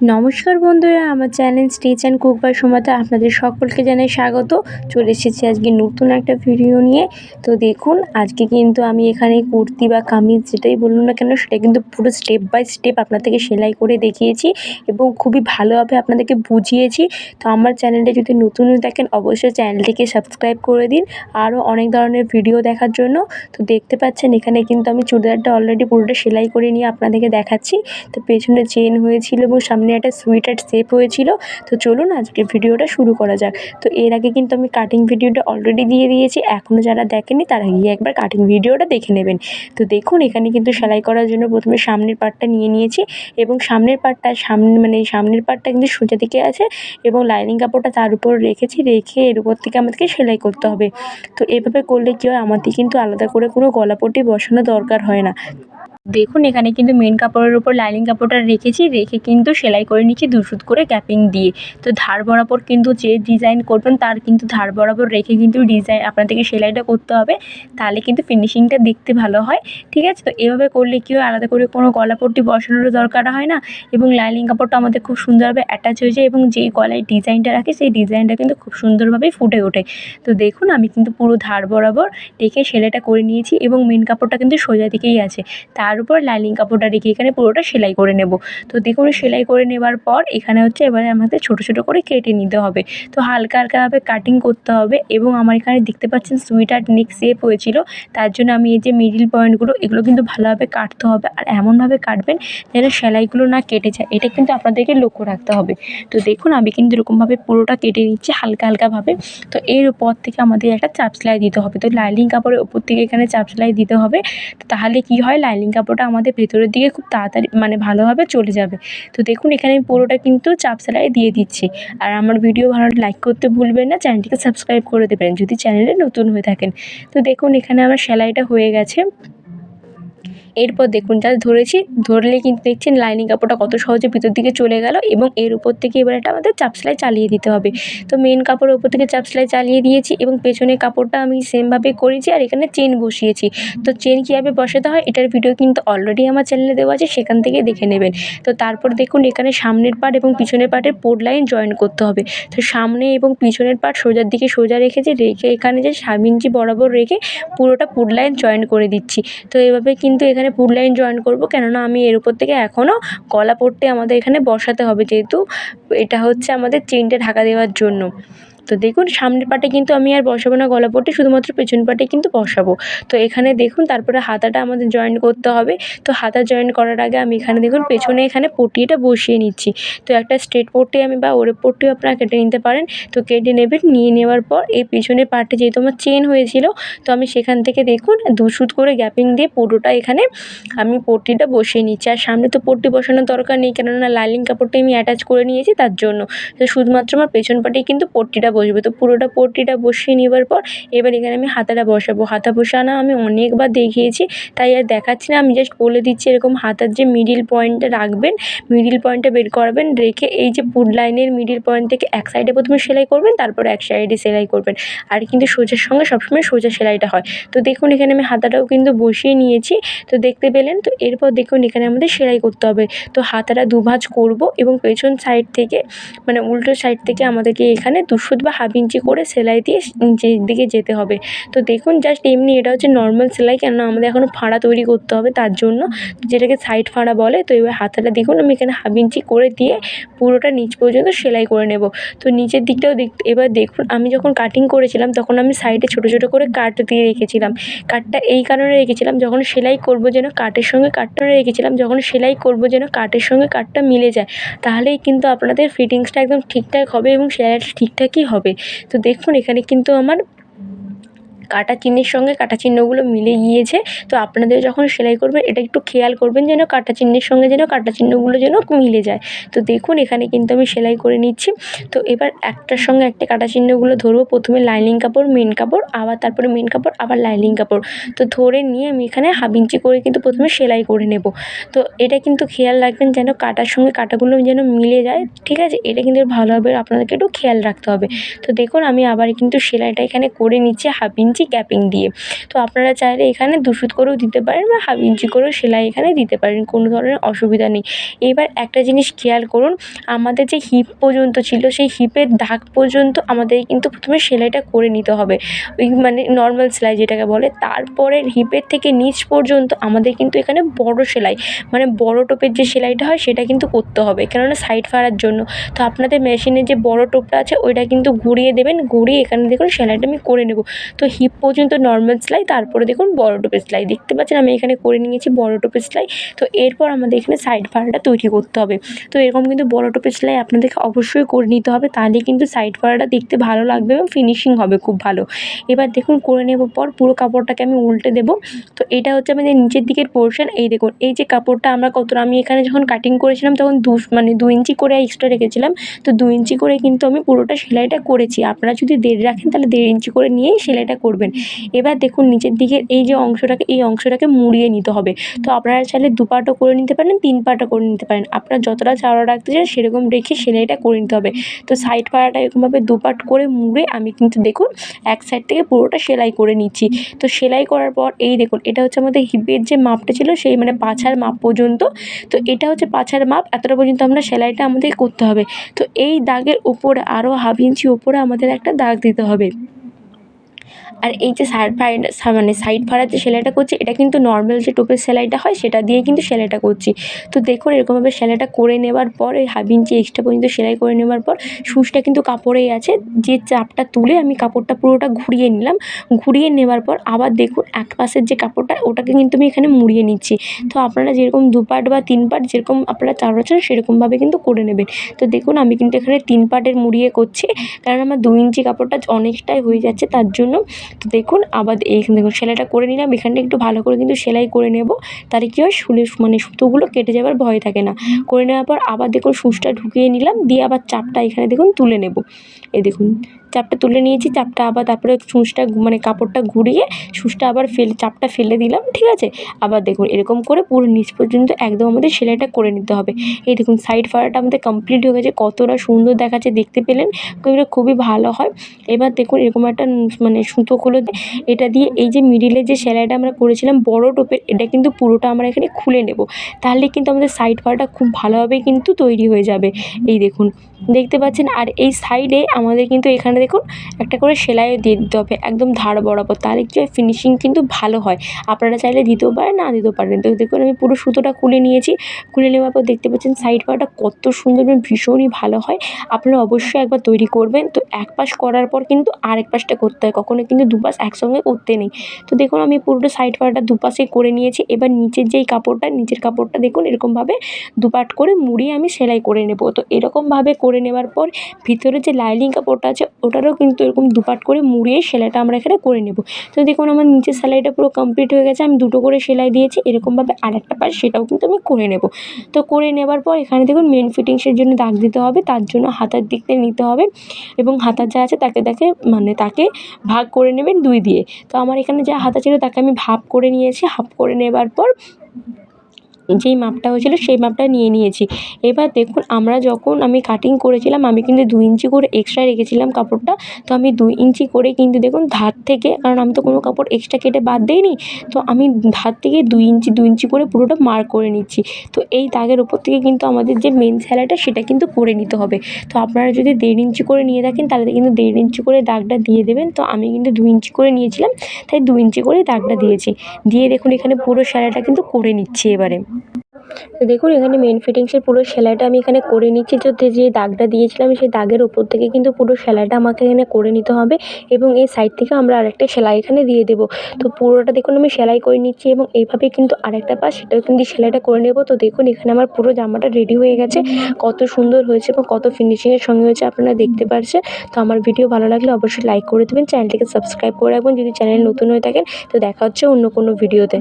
নমস্কার বন্ধুরা, আমার channel Stitch and Cook by সুমাতে আপনাদের সকলকে জানাই স্বাগত। চলে এসেছি আজকে নতুন একটা ভিডিও নিয়ে। তো দেখুন, আজকে কিন্তু আমি এখানে কুর্তি বা কামিজ যেটাই বলুন না কেন, সেটা কিন্তু পুরো স্টেপ বাই স্টেপ আপনাদেরকে সেলাই করে দেখিয়েছি এবং খুবই ভালোভাবে আপনাদেরকে বুঝিয়েছি। তো আমার চ্যানেলটা যদি নতুন দেখেন অবশ্যই চ্যানেলটিকে সাবস্ক্রাইব করে দিন। আরও অনেক ধরনের ভিডিও দেখার জন্য। তো দেখতে পাচ্ছেন, এখানে কিন্তু আমি চুড়িদারটা অলরেডি পুরোটা সেলাই করে নিয়ে আপনাদেরকে দেখাচ্ছি। তো পেছনে চেন হয়েছিল এবং সামনে একটা সুইটার শেপ হয়েছিল। তো চলুন আজকে ভিডিওটা শুরু করা যাক। তো এর আগে কিন্তু আমি কাটিং ভিডিওটা অলরেডি দিয়ে দিয়েছি। এখনও যারা দেখেনি তারা গিয়ে একবার কাটিং ভিডিওটা দেখে নেবেন। তো দেখুন, এখানে কিন্তু সেলাই করার জন্য প্রথমে সামনের পার্টটা নিয়ে নিয়েছি এবং সামনের পার্টটা সামনে মানে সামনের পার্টটা কিন্তু সোজা দিকে আছে এবং লাইনিং কাপড়টা তার উপর রেখেছি, রেখে এর উপর থেকে আমাদেরকে সেলাই করতে হবে। তো এভাবে করলে কী হয়? আমাদের কিন্তু আলাদা করে কোনো গলাপট্টি বসানো দরকার হয় না। দেখুন, এখানে কিন্তু মেন কাপড়ের উপর লাইনিং কাপড়টা রেখেছি, রেখে কিন্তু সেলাই করে নিচ্ছি দু সুত করে ক্যাপিং দিয়ে। তো ধার বরাবর কিন্তু যে ডিজাইন করবেন, তার কিন্তু ধার বরাবর রেখে কিন্তু ডিজাইন আপনাদেরকে সেলাইটা করতে হবে। তাহলে কিন্তু ফিনিশিংটা দেখতে ভালো হয়, ঠিক আছে? তো এভাবে করলে কী হয়? আলাদা করে কোনো গলাপট্টি বসানোরও দরকার হয় না এবং লাইনিং কাপড়টা আমাদের খুব সুন্দরভাবে অ্যাটাচ হয়ে যায় এবং যেই গলায় ডিজাইনটা রাখে, সেই ডিজাইনটা কিন্তু খুব সুন্দরভাবেই ফুটে ওঠে। তো দেখুন, আমি কিন্তু পুরো ধার বরাবর রেখে সেলাইটা করে নিয়েছি এবং মেন কাপড়টা কিন্তু সোজা দিকেই আছে। তার তার উপর লাইনিং কাপড়টা রেখে এখানে পুরোটা সেলাই করে নেব। তো দেখুন, সেলাই করে নেবার পর এখানে হচ্ছে এবারে আমাদের ছোটো ছোটো করে কেটে নিতে হবে। তো হালকা, হালকাভাবে কাটিং করতে হবে এবং আমার এখানে দেখতে পাচ্ছেন সুইটার নেক শেপ হয়েছিল। তার জন্য আমি এই যে মিডিল পয়েন্টগুলো এগুলো কিন্তু ভালোভাবে কাটতে হবে আর এমনভাবে কাটবেন যেন সেলাইগুলো না কেটে যায়। এটা কিন্তু আপনাদেরকে লক্ষ্য রাখতে হবে। তো দেখুন, আমি কিন্তু এরকমভাবে পুরোটা কেটে নিচ্ছি হালকা, হালকাভাবে। তো এর উপর থেকে আমাদের একটা চাপ সেলাই দিতে হবে। তো লাইনিং কাপড়ের উপর থেকে এখানে চাপ সেলাই দিতে হবে। তাহলে কি হয়? লাইনিং কাপড় কাপড়টা আমাদের ভেতরের দিকে খুব তাড়াতাড়ি মানে ভালোভাবে চলে যাবে। তো দেখুন, এখানে আমি পুরোটা কিন্তু চাপ সেলাই দিয়ে দিচ্ছি। আর আমার ভিডিও ভালো লাইক করতে ভুলবেন না, চ্যানেলটিকে সাবস্ক্রাইব করে দেবেন, যদি চ্যানেলে নতুন হয়ে থাকেন। তো দেখুন, এখানে আমার সেলাইটা হয়ে গেছে। এরপর দেখুন জাস্ট ধরেছি ধরলে কিন্তু দেখছেন লাইনিং কাপড়টা কত সহজে ভিতর দিকে চলে গেল এবং এর উপর থেকে এবার এটা আমাদের চাপ সেলাই চালিয়ে দিতে হবে। তো মেন কাপড়ের উপর থেকে চাপ সেলাই চালিয়ে দিয়েছি এবং পেছনের কাপড়টা আমি সেমভাবে করেছি আর এখানে চেন বসিয়েছি। তো চেন কীভাবে বসাতে হয়, এটার ভিডিও কিন্তু অলরেডি আমার চ্যানেলে দেওয়া আছে, সেখান থেকে দেখে নেবেন। তো তারপর দেখুন, এখানে সামনের পার্ট এবং পিছনের পার্টের পোর্ট লাইন জয়েন করতে হবে। তো সামনে এবং পিছনের পার্ট সোজার দিকে সোজা রেখেছি, রেখে এখানে যে সাত বরাবর রেখে পুরোটা পোর্ট লাইন জয়েন করে দিচ্ছি। তো এভাবে কিন্তু এখানে এখানে পুল লাইন জয়েন করব। কেননা আমি এর উপর থেকে এখনও গলা পট্টি আমাদের এখানে বসাতে হবে যেহেতু এটা হচ্ছে আমাদের চেনটা ঢাকা দেওয়ার জন্য। তো দেখুন সামনের পাটে কিন্তু আমি আর বসাবো না, গলা পট্টি, শুধুমাত্র পেছন পাটে কিন্তু বসাবো। তো এখানে দেখুন, তারপরে হাতাটা আমাদের জয়েন করতে হবে। তো হাতা জয়েন করার আগে আমি এখানে দেখুন, পেছনে এখানে পট্টিটা বসিয়ে নিচ্ছি। তো একটা স্ট্রেট পট্টি আমি বা ওরে পট্টিও আপনারা কেটে নিতে পারেন। তো কেটে নেবেন, নিয়ে নেওয়ার পর এই পেছনের পাটে যেহেতু আমার চেন হয়েছিল, তো আমি সেখান থেকে দেখুন, দু সুত করে গ্যাপিং দিয়ে পুরোটা এখানে আমি পট্টিটা বসিয়ে নিচ্ছি। আর সামনে তো পট্টি বসানোর দরকার নেই, কেননা লাইলিং কাপড়টা আমি অ্যাটাচ করে নিয়েছি তার জন্য। তো শুধুমাত্র আমার পেছন পাটেই কিন্তু পট্টিটা বসবে। তো পুরোটা পট্টিটা বসিয়ে নেবার পর এবার এখানে আমি হাতাটা বসাবো। হাতা বসানো আমি অনেকবার দেখিয়েছি, তাই আর দেখাচ্ছি না। আমি জাস্ট বলে দিচ্ছি এরকম হাতার যে মিডিল পয়েন্টটা রাখবেন মিডিল পয়েন্টটা বের করবেন, রেখে এই যে পুট লাইনের মিডিল পয়েন্ট থেকে এক সাইডে প্রথমে সেলাই করবেন, তারপর এক সাইডে সেলাই করবেন। আর কিন্তু সোজার সঙ্গে সবসময় সোজা সেলাইটা হয়। তো দেখুন এখানে আমি হাতাটাও কিন্তু বসিয়ে নিয়েছি। তো দেখতে পেলেন, তো এরপর দেখুন এখানে আমাদের সেলাই করতে হবে। তো হাতাটা দুভাজ করব এবং পেছন সাইড থেকে মানে উল্টো সাইড থেকে আমাদেরকে এখানে দুশুদ বা হাফ ইঞ্চি করে সেলাই দিয়ে নিচের দিকে যেতে হবে। তো দেখুন জাস্ট এমনি এটা হচ্ছে নর্মাল সেলাই, কেননা আমাদের এখনও ফাড়া তৈরি করতে হবে তার জন্য। যেটাকে সাইড ফাড়া বলে, তো এবার হাতাটা দেখুন আমি এখানে হাফ ইঞ্চি করে দিয়ে পুরোটা নিচ পর্যন্ত সেলাই করে নেব। তো নিচের দিকটাও দেখ, এবার দেখুন আমি যখন কাটিং করেছিলাম, তখন আমি সাইডে ছোটো ছোটো করে কাট দিয়ে রেখেছিলাম। কাটটা এই কারণে রেখেছিলাম যখন সেলাই করব যেন কাটের সঙ্গে কাটটা রেখেছিলাম, যখন সেলাই করব যেন কাটের সঙ্গে কাটটা মিলে যায়। তাহলেই কিন্তু আপনাদের ফিটিংসটা একদম ঠিকঠাক হবে এবং সেলাইটা ঠিকঠাকই হবে। তো দেখুন এখানে কিন্তু আমার কাটা চিহ্নের সঙ্গে কাটা চিহ্নগুলো মিলে গিয়েছে। তো আপনাদের যখন সেলাই করবেন, এটা একটু খেয়াল করবেন যেন কাটা চিহ্নের সঙ্গে যেন কাটা চিহ্নগুলো যেন মিলে যায়। তো দেখুন, এখানে কিন্তু আমি সেলাই করে নিচ্ছি। তো এবার একটার সঙ্গে একটা কাটা চিহ্নগুলো ধরবো। প্রথমে লাইনিং কাপড় মেন কাপড়, আবার তারপরে মেন কাপড়, আবার লাইনিং কাপড়। তো ধরে নিয়ে আমি এখানে হাফ ইঞ্চি করে কিন্তু প্রথমে সেলাই করে নেব। তো এটা কিন্তু খেয়াল রাখবেন যেন কাটার সঙ্গে কাটাগুলো যেন মিলে যায়। ঠিক আছে? এটা কিন্তু ভালোভাবে আপনাদেরকে একটু খেয়াল রাখতে হবে। তো দেখুন, আমি আবার কিন্তু সেলাইটা এখানে করে নিচ্ছি হাফ ইঞ্চি ইঞ্চি ক্যাপিং দিয়ে। তো আপনারা চাইলে এখানে দু সুত করেও দিতে পারেন বা হাফ ইঞ্চি করেও সেলাই এখানে দিতে পারেন, কোনো ধরনের অসুবিধা নেই। এবার একটা জিনিস খেয়াল করুন, আমাদের যে হিপ পর্যন্ত ছিল, সেই হিপের দাগ পর্যন্ত আমাদের কিন্তু প্রথমে সেলাইটা করে নিতে হবে। ওই মানে নর্মাল সেলাই যেটাকে বলে, তারপরে হিপের থেকে নিচ পর্যন্ত আমাদের কিন্তু এখানে বড় সেলাই মানে বড় টোপের যে সেলাইটা হয়, সেটা কিন্তু করতে হবে, কেননা সাইড ফাড়ার জন্য। তো আপনাদের মেশিনে যে বড় টোপটা আছে, ওইটা কিন্তু ঘুরিয়ে দেবেন, ঘুরিয়ে এখানে দেখুন সেলাইটা আমি করে নেব। তো হিপ পর্যন্ত নর্মাল সেলাই, তারপরে দেখুন বড় টোপের সেলাই। দেখতে পাচ্ছেন আমি এখানে করে নিয়েছি বড় টোপের সেলাই। তো এরপর আমাদের এখানে সাইড ফাড়াটা তৈরি করতে হবে। তো এরকম কিন্তু বড় টোপের সেলাই আপনাদেরকে অবশ্যই করে নিতে হবে। তাহলে কিন্তু সাইড ফাড়াটা দেখতে ভালো লাগবে এবং ফিনিশিং হবে খুব ভালো। এবার দেখুন করে নেবার পর পুরো কাপড়টাকে আমি উল্টে দেবো। তো এটা হচ্ছে আমাদের নিচের দিকের পোর্শন এই দেখুন, এই যে কাপড়টা আমরা কতটা আমি এখানে যখন কাটিং করেছিলাম তখন দু মানে দু ইঞ্চি করে এক্সট্রা রেখেছিলাম। তো দু ইঞ্চি করে কিন্তু আমি পুরোটা সেলাইটা করেছি। আপনারা যদি দেড় রাখেন তাহলে দেড় ইঞ্চি করে নিয়েই সেলাইটা করবেন। এবার দেখুন নিচের দিকের এই যে অংশটাকে, এই অংশটাকে মুড়িয়ে নিতে হবে। তো আপনারা চাইলে দু পাটও করে নিতে পারেন, তিন পাটও করে নিতে পারেন। আপনারা যতটা চওড়া রাখতে চান সেরকম রেখে সেলাইটা করে নিতে হবে। তো সাইড পাড়াটা এরকমভাবে দু পাট করে মুড়ে আমি কিন্তু দেখুন এক সাইড থেকে পুরোটা সেলাই করে নিচ্ছি। তো সেলাই করার পর এই দেখুন, এটা হচ্ছে আমাদের হিপের যে মাপটা ছিল সেই মানে পাছার মাপ পর্যন্ত। তো এটা হচ্ছে পাছার মাপ, এতটা পর্যন্ত আমরা সেলাইটা আমাদের করতে হবে। তো এই দাগের উপরে আরও হাফ ইঞ্চি উপরে আমাদের একটা দাগ দিতে হবে। আর এই যে সাইড ফাইড মানে সাইড ফাড়ার যে সেলাইটা করছি, এটা কিন্তু নর্মাল যে টোপের সেলাইটা হয়, সেটা দিয়ে কিন্তু সেলাইটা করছি। তো দেখুন, এরকমভাবে সেলাইটা করে নেবার পর ওই হাফ ইঞ্চি এক্সট্রা পর্যন্ত সেলাই করে নেবার পর সূচটা কিন্তু কাপড়েই আছে। যে চাপটা তুলে আমি কাপড়টা পুরোটা ঘুরিয়ে নিলাম, ঘুরিয়ে নেবার পর আবার দেখুন, এক পাশের যে কাপড়টা, ওটাকে কিন্তু আমি এখানে মুড়িয়ে নিচ্ছি। তো আপনারা যেরকম দু পার্ট বা তিন পার্ট যেরকম আপনারা চান সেরকমভাবে কিন্তু করে নেবেন। তো দেখুন, আমি কিন্তু এখানে তিন পার্টের মুড়িয়ে করছি। কারণ আমার দু ইঞ্চি কাপড়টা অনেকটাই হয়ে যাচ্ছে, তার জন্য তো দেখুন আবার এইখানে দেখুন সেলাইটা করে নিলাম। এখানটা একটু ভালো করে কিন্তু সেলাই করে নেব। তাহলে কী হয়? শুলে মানে সুতোগুলো কেটে যাওয়ার ভয় থাকে না। করে নেওয়ার পর আবার দেখুন সূচটা ঢুকিয়ে নিলাম। দিয়ে আবার চাপটা এখানে দেখুন তুলে নেব। এই দেখুন চাপটা তুলে নিয়েছি। চাপটা আবার তারপরে সূচটা মানে কাপড়টা ঘুরিয়ে সূচটা আবার ফেলে চাপটা ফেলে দিলাম। ঠিক আছে? আবার দেখুন এরকম করে পুরো নিচ পর্যন্ত একদম আমাদের সেলাইটা করে নিতে হবে। এই দেখুন সাইড ফাড়াটা আমাদের কমপ্লিট হয়ে গেছে। কতটা সুন্দর দেখাচ্ছে দেখতে পেলেন? এগুলো খুবই ভালো হয়। এবার দেখুন এরকম একটা মানে সুতো খুলে এটা দিয়ে এই যে মিডিলে যে সেলাইটা আমরা করেছিলাম, বড় টোপের, এটা কিন্তু পুরোটা আমরা এখানে খুলে নেব। তাহলে কিন্তু আমাদের সাইড ফাড়াটা খুব ভালোভাবে কিন্তু তৈরি হয়ে যাবে। এই দেখুন, দেখতে পাচ্ছেন? আর এই সাইডে আমাদের কিন্তু এখানে দেখুন, একটা করে সেলাইও দিয়ে দিতে হবে, একদম ধার বরাবর। তাহলে কী হয়? ফিনিশিং কিন্তু ভালো হয়। আপনারা চাইলে দিতেও পারেন, না দিতেও পারেন তো দেখুন, আমি পুরো সুতোটা খুলে নিয়েছি। খুলে নেওয়ার পর দেখতে পাচ্ছেন সাইড পাড়টা কত সুন্দর ভীষণই ভালো হয়। আপনারা অবশ্যই একবার তৈরি করবেন। তো এক পাশ করার পর কিন্তু আরেক পাশটা করতে হয়। কখনো কিন্তু দু পাশ একসঙ্গে করতে নেই। তো দেখুন, আমি পুরোটা সাইড পাড়টা দুপাশে করে নিয়েছি। এবার নিচের যেই কাপড়টা, নিচের কাপড়টা দেখুন, এরকমভাবে দুপাট করে মুড়িয়ে আমি সেলাই করে নেব। তো এরকমভাবে করে নেওয়ার পর ভিতরে যে লাইনিং কাপড়টা আছে, ওটারও কিন্তু এরকম দুপাট করে মুড়িয়ে সেলাইটা আমরা এখানে করে নেব। তো দেখুন, আমার নিচের সেলাইটা পুরো কমপ্লিট হয়ে গেছে। আমি দুটো করে সেলাই দিয়েছি। এরকমভাবে আরেকটা পাশ সেটাও কিন্তু আমি করে নেব। তো করে নেবার পর এখানে দেখুন মেন ফিটিংসের জন্য দাগ দিতে হবে। তার জন্য হাতার দিকটা নিতে হবে এবং হাতার যা আছে, তাকে তাকে মানে তাকে ভাগ করে নেবেন দুই দিয়ে। তো আমার এখানে যা হাতা ছিল তাকে আমি হাফ করে নিয়েছি। হাফ করে নেবার পর যেই মাপটা হয়েছিল সেই মাপটা নিয়ে নিয়েছি। এবার দেখুন, আমরা যখন আমি কাটিং করেছিলাম, আমি কিন্তু দু ইঞ্চি করে এক্সট্রা রেখেছিলাম কাপড়টা। তো আমি দুই ইঞ্চি করে কিন্তু দেখুন, ধার থেকে, কারণ আমি তো কোনো কাপড় এক্সট্রা কেটে বাদ দিইনি, তো আমি ধার থেকে দুই ইঞ্চি দু ইঞ্চি করে পুরোটা মার্ক করে নিচ্ছি। তো এই দাগের ওপর থেকে কিন্তু আমাদের যে মেন সেলাইটা সেটা কিন্তু করে নিতে হবে। তো আপনারা যদি দেড় ইঞ্চি করে নিয়ে থাকেন, তাহলে কিন্তু দেড় ইঞ্চি করে দাগটা দিয়ে দেবেন। তো আমি কিন্তু দু ইঞ্চি করে নিয়েছিলাম, তাই দু ইঞ্চি করেই দাগটা দিয়েছি। দিয়ে দেখুন, এখানে পুরো সেলাইটা কিন্তু করে নিচ্ছি এবারে। দেখুন, এখানে মেন ফিটিংসের পুরো সেলাইটা আমি এখানে করে নিচ্ছি। যে দাগটা দিয়েছিলাম, সেই দাগের ওপর থেকে কিন্তু পুরো সেলাইটা আমাকে এখানে করে নিতে হবে এবং এই সাইড থেকে আমরা আরেকটা সেলাই এখানে দিয়ে দেবো। তো পুরোটা দেখুন, আমি সেলাই করে নিচ্ছি এবং এইভাবে কিন্তু আরেকটা পাশ, সেটাও কিন্তু সেলাইটা করে নেব। তো দেখুন, এখানে আমার পুরো জামাটা রেডি হয়ে গেছে। কত সুন্দর হয়েছে এবং কত ফিনিশিংয়ের সঙ্গে হয়েছে আপনারা দেখতে পারছেন। তো আমার ভিডিও ভালো লাগলে অবশ্যই লাইক করে দেবেন, চ্যানেলটিকে সাবস্ক্রাইব করে রাখবেন। যদি চ্যানেল নতুন হয়ে থাকেন, তো দেখা হচ্ছে অন্য কোনো ভিডিওতে